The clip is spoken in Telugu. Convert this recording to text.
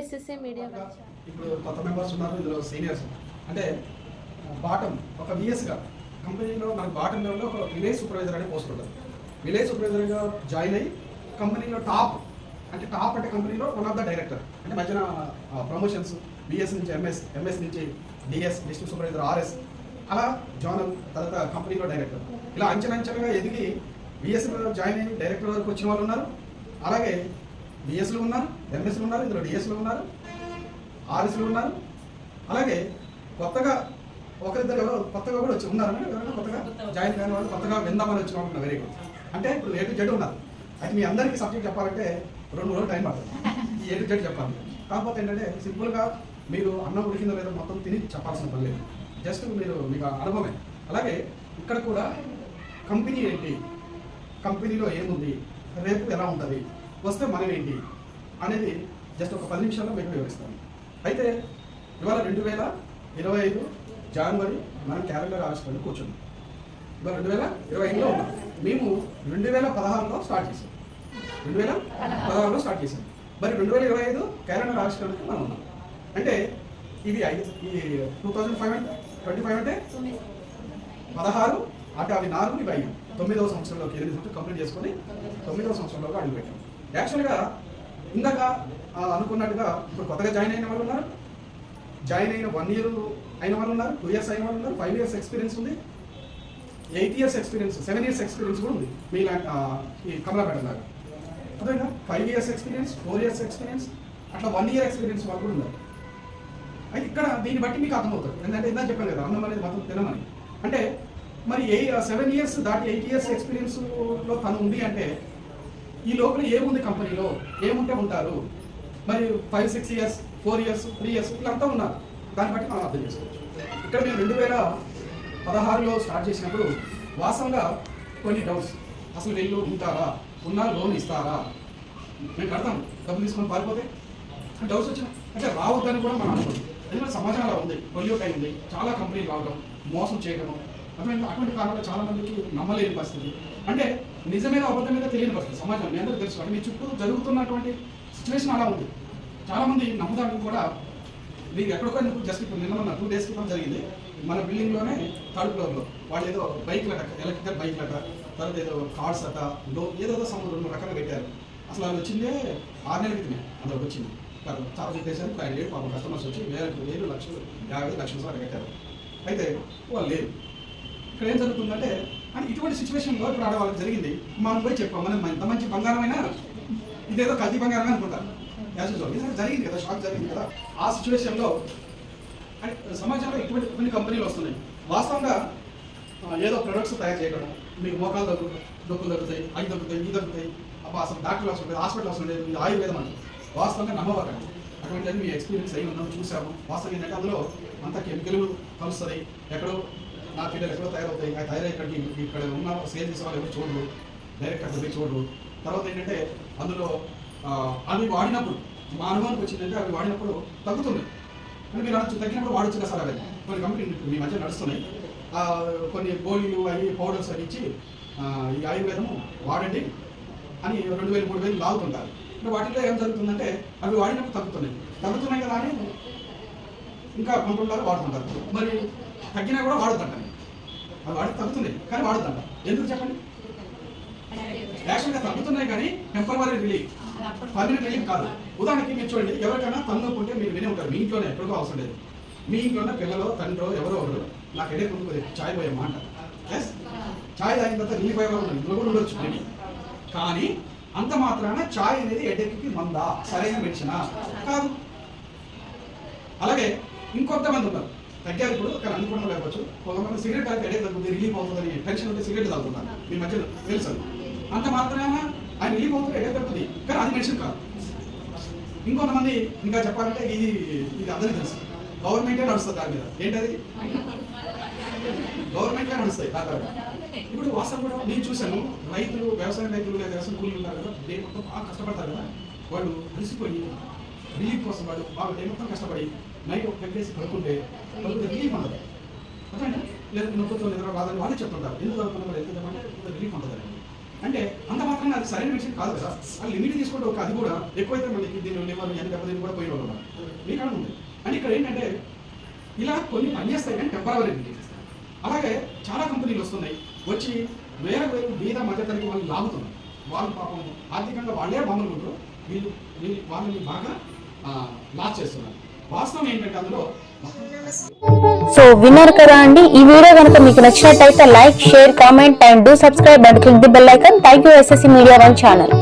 ఎస్ఎస్ఏ మీడియా ఇప్పుడు కొత్త మెంబర్స్ ఉన్నారు ఇందులో సీనియర్స్ అంటే బాటమ్ ఒక విఎస్గా కంపెనీలో మనకు బాటమ్ లెవెల్లో ఒక విలేజ్ సూపర్వైజర్ అనే పోస్ట్ ఉంటుంది. విలేజ్ సూపర్వైజర్గా జాయిన్ అయ్యి కంపెనీలో టాప్ అంటే టాప్ అంటే కంపెనీలో వన్ ఆఫ్ ద డైరెక్టర్ అంటే మధ్యన ప్రమోషన్స్ బిఎస్ నుంచి ఎంఎస్ ఎంఎస్ నుంచి డిఎస్ డిస్ట్రిక్ట్ సూపర్వైజర్ ఆర్ఎస్ అలా జోనల్ తర్వాత కంపెనీలో డైరెక్టర్ ఇలా అంచెలంచెలుగా ఎదిగి బిఎస్లో జాయిన్ అయ్యి డైరెక్టర్ వరకు వచ్చిన వాళ్ళు ఉన్నారు. అలాగే బిఎస్లు ఉన్నారు ఎంఎస్లు ఉన్నారు ఇందులో డిఎస్లు ఉన్నారు ఆర్ఎస్లు ఉన్నారు. అలాగే కొత్తగా ఒకరిద్దరు ఎవరో కొత్తగా కూడా వచ్చి ఉన్నారు ఎవరైనా కొత్తగా జాయిన్ కాని వాళ్ళు కొత్తగా విందామని వచ్చిన వాళ్ళు వెరీ గుడ్ అంటే ఇప్పుడు ఏ టు జెడ్ ఉన్నారు. అయితే మీ అందరికీ సబ్జెక్ట్ చెప్పాలంటే రెండు రోజులు టైం పడుతుంది. ఈ ఏ టు జెడ్ చెప్పాలి. కాకపోతే ఏంటంటే సింపుల్గా మీరు అన్నం ఉడికిందో లేదో మొత్తం తిని చెప్పాల్సిన పని లేదు. జస్ట్ మీరు మీకు అనుభవమే. అలాగే ఇక్కడ కూడా కంపెనీ ఏంటి? కంపెనీలో ఏముంది? రేపు ఎలా ఉంటుంది? వస్తే మనం ఏంటి అనేది జస్ట్ ఒక పది నిమిషాల్లో మీకు వివరిస్తాను. అయితే ఇవాళ రెండు వేల ఇరవై ఐదు జనవరి మనం క్యాలెండర్ ఆవిష్కరణ కూర్చున్నాం. ఇవాళ రెండు వేల ఇరవై ఐదులో ఉన్నాం. మేము రెండు వేల పదహారులో స్టార్ట్ చేసాం రెండు వేల పదహారులో స్టార్ట్ చేసాం మరి రెండు వేల ఇరవై ఐదు క్యాలెండర్ ఆవిష్కరణకి మనం ఉన్నాం. అంటే ఇవి ఐదు ఈ టూ థౌజండ్ ఫైవ్ అంటే ట్వంటీ ఫైవ్ అంటే పదహారు అంటే అవి నాలుగు ఇవి ఐదు. తొమ్మిదవ సంవత్సరంలోకి ఎనిమిది సంవత్సరాలు కంప్లీట్ చేసుకొని తొమ్మిదవ సంవత్సరంలోకి అడుగుపెట్టాం. యాక్చువల్గా ఇందాక అనుకున్నట్టుగా ఇప్పుడు కొత్తగా జాయిన్ అయిన వాళ్ళు ఉన్నారు. జాయిన్ అయిన వన్ ఇయర్ అయిన వాళ్ళు ఉన్నారు టూ ఇయర్స్ అయిన వాళ్ళు ఉన్నారు ఫైవ్ ఇయర్స్ ఎక్స్పీరియన్స్ ఉంది. Eight years experience seven years experience కూడా ఉంది. మీ ఈ కమలాపేట లాగా. అదేనా five years experience four years experience అట్లా వన్ ఇయర్ ఎక్స్పీరియన్స్ వాళ్ళు కూడా ఉన్నారు. అయితే ఇక్కడ దీన్ని బట్టి మీకు అర్థమవుతుంది. ఎందుకంటే ఇందా చెప్పాను కదా అన్నం అనేది మొత్తం తినమని అంటే మరి ఏ సెవెన్ ఇయర్స్ దాటి ఎయిట్ ఇయర్స్ ఎక్స్పీరియన్స్లో తను ఉంది అంటే ఈ లోపల ఏముంది కంపెనీలో? ఏముంటే ఉంటారు? మరి five six years four years three years వీళ్ళంతా ఉన్నారు. దాన్ని బట్టి మనం అర్థం చేసుకోవచ్చు. ఇక్కడ మేము రెండు వేల పదహారులో స్టార్ట్ చేసినప్పుడు వాస్తవంగా కొన్ని డౌట్స్. అసలు వీళ్ళు ఉంటారా? ఉన్నా లోన్ ఇస్తారా? మేము కడతాం. డబ్బులు తీసుకొని పారిపోతే డౌట్స్ వచ్చిన. అంటే రావద్దని కూడా మనం అనుకోండి ఎందుకంటే సమాజం అలా ఉంది. పొలియో టైం ఉంది. చాలా కంపెనీలు రావడం మోసం చేయడం అటువంటి అటువంటి కారణంగా చాలా మందికి నమ్మలేని పరిస్థితి. అంటే నిజమైన అబద్ధం మీద తెలియని పరిస్థితి సమాజం మీ అందరూ తెలుసు అంటే మీ చుట్టూ జరుగుతున్నటువంటి సిచ్యువేషన్ అలా ఉంది. చాలా మంది కూడా మీకు ఎక్కడికో జస్ట్ ఇప్పుడు నిన్న టూ డేస్ క్రితం జరిగింది. మన బిల్డింగ్లోనే థర్డ్ ఫ్లోర్లో వాళ్ళు ఏదో బైక్లట ఎలక్ట్రికల్ బైక్లట తర్వాత ఏదో కార్స్ అట లో ఏదో సమ రెండు రకాలు పెట్టారు. అసలు అది వచ్చిందే ఆరు నెలల క్రితమే. అందులో వచ్చింది. కాదు చాలా చెప్పేసారు ఆయన లేడు పాపం కస్టమర్స్ వచ్చి వేల వేలు లక్షలు యాభై లక్షలు సార్ కట్టారు అయితే వాళ్ళు లేరు. ఇక్కడ ఏం జరుగుతుందంటే అని ఇటువంటి సిచ్యువేషన్లో ఇప్పుడు ఆడవాళ్ళకి జరిగింది. మనం పోయి చెప్పాం మనం ఎంత మంచి బంగారమైనా ఇదేదో కల్తీ బంగారమే అనుకుంటారు. As usual. ఇది జరిగింది కదా షాక్ జరిగింది కదా. ఆ సిచ్యువేషన్లో అంటే సమాజంలో ఇటువంటి కొన్ని కంపెనీలు వస్తున్నాయి. వాస్తవంగా ఏదో ప్రొడక్ట్స్ తయారు చేయడం మీకు మోకాలు దగ్గు దొక్కులు దొరుకుతాయి అవి దొరుకుతాయి ఇవి దొరుకుతాయి. అబ్బా అసలు డాక్టర్ అవసరం లేదు హాస్పిటల్ అవసరం లేదు ఇది ఆయుర్వేదం అని. వాస్తవంగా నమ్మవకండి అటువంటి మీ ఎక్స్పీరియన్స్ అయ్యి ఉన్నాం చూసాము వాస్తవం ఏంటంటే అందులో అంత కెమికల్ కలుస్తుంది. ఎక్కడో నా పిల్లలు ఎక్కడో తయారవుతాయి. ఆ తయారై ఇక్కడ ఉన్న సేల్ చేసే వాళ్ళు ఎవరు చూడరు. డైరెక్ట్ అక్కడ పోయి చూడరు. తర్వాత ఏంటంటే అందులో అవి వాడినప్పుడు మా అనుభవానికి వచ్చిందంటే అవి వాడినప్పుడు తగ్గుతుంది కానీ మీరు అనొచ్చు తగ్గినప్పుడు వాడొచ్చు కదా సార్ అవి. కొన్ని కంపెనీలు మీ మధ్య నడుస్తున్నాయి. కొన్ని గోళీలు అవి పౌడర్స్ అవి ఇచ్చి ఈ ఆయుర్వేదము వాడండి అని రెండు వేలు మూడు వేలు లాగుతుంటారు. వాటిలో ఏం జరుగుతుందంటే అవి వాడినప్పుడు తగ్గుతున్నాయి. తగ్గుతున్నాయి కదా అని ఇంకా కొంటుంటారు వాడుతుంటారు మరి తగ్గినా కూడా వాడుతుంట అవి వాడి తగ్గుతున్నాయి కానీ వాడుతుంట ఎందుకు చెప్పండి? యాక్చువల్గా తగ్గుతున్నాయి కానీ టెంపరీ రిలీఫ్ పర్మనెంట్ రిలీఫ్ కాదు. ఉదాహరణకి మీరు చూడండి ఎవరికైనా తలనొప్పి ఉంటే మీరు వినే ఉంటారు. మీ ఇంట్లోనే ఎక్కడికో అవసరం లేదు. మీ ఇంట్లోనే పిల్లలు తండ్రో ఎవరో ఒకరు నాకు ఎడే కొనుక్కోలేదు చాయ్ పోయే మాట. ఎస్ చాయ్ తాగిన తర్వాత రిలీఫ్ అయ్యే వాళ్ళు ఉన్నారు. కూడా ఉండొచ్చు కానీ అంత మాత్రాన ఛాయ్ అనేది ఎడెక్కి మందా? సరైన మెడిసినా? కాదు. అలాగే ఇంకొంతమంది ఉన్నారు. తగ్గారు ఇప్పుడు కానీ అనుకోవడం లేకపోవచ్చు. కొంతమంది సిగరెట్ తాగితే అడే తగ్గుతుంది రిలీఫ్ అవుతుందని టెన్షన్ ఉంటే సిగరెట్ తాగుతున్నారు. మీ మధ్యలో తెలుసు అంత మాత్రమేనా? ఆయన రిలీఫ్ అవుతుంది హెడేక్ తగ్గుతుంది కానీ అది మెడిసిన్ కాదు. ఇంకొంతమంది ఇంకా చెప్పాలంటే ఇది ఇది అందరికీ తెలుసు. గవర్నమెంటే నడుస్తుంది దాని మీద. ఏంటది? గవర్నమెంటే నడుస్తాయి దాదాపు ఇప్పుడు వాస్తవం కూడా నేను చూశాను. రైతులు వ్యవసాయ రైతులు లేదా వ్యవసాయ కూలీలు ఉన్నారు కదా డే మొత్తం బాగా కష్టపడతారు కదా. వాళ్ళు కలిసిపోయి రిలీఫ్ కోసం వాళ్ళు బాగా డే మొత్తం కష్టపడి నైట్ ఒక పెట్టేసి పడుకుంటే పడుకుంటే రిలీఫ్ ఉండదు. అర్థమైందా? లేదా నొప్పితో నిద్ర బాధని వాళ్ళే చెప్తుంటారు. ఎందుకు చదువుతున్నా ఎంత అంటే రిలీఫ్ ఉంటుంది అంటే అంత మాత్రం అది సరైన విషయం కాదు కదా. ఆ లిమిట్ తీసుకుంటే ఒక అది కూడా ఎక్కువైతే మనకి దీని లివర్ ఎంత దెబ్బతిని కూడా పోయిన వాళ్ళు మీ కాడ ఉంది. అంటే ఇక్కడ ఏంటంటే ఇలా కొన్ని పనిచేస్తాయి కానీ టెంపరీ అలాగే చాలా కంపెనీలు వస్తున్నాయి. వచ్చి వేరే వైపు మీద మధ్య మధ్యతరగతి వాళ్ళు లాగుతున్నారు. వాళ్ళు పాపం ఆర్థికంగా వాళ్ళే బొమ్మలు వీళ్ళు వీళ్ళు వాళ్ళని బాగా లాస్ చేస్తున్నారు. వాస్తవం ఏంటంటే అందులో సో విన్నారు కదా అండి? ఈ వీడియో కనుక మీకు నచ్చినట్టయితే like share comment and do subscribe and click the bell icon. Thank you SSC media one channel.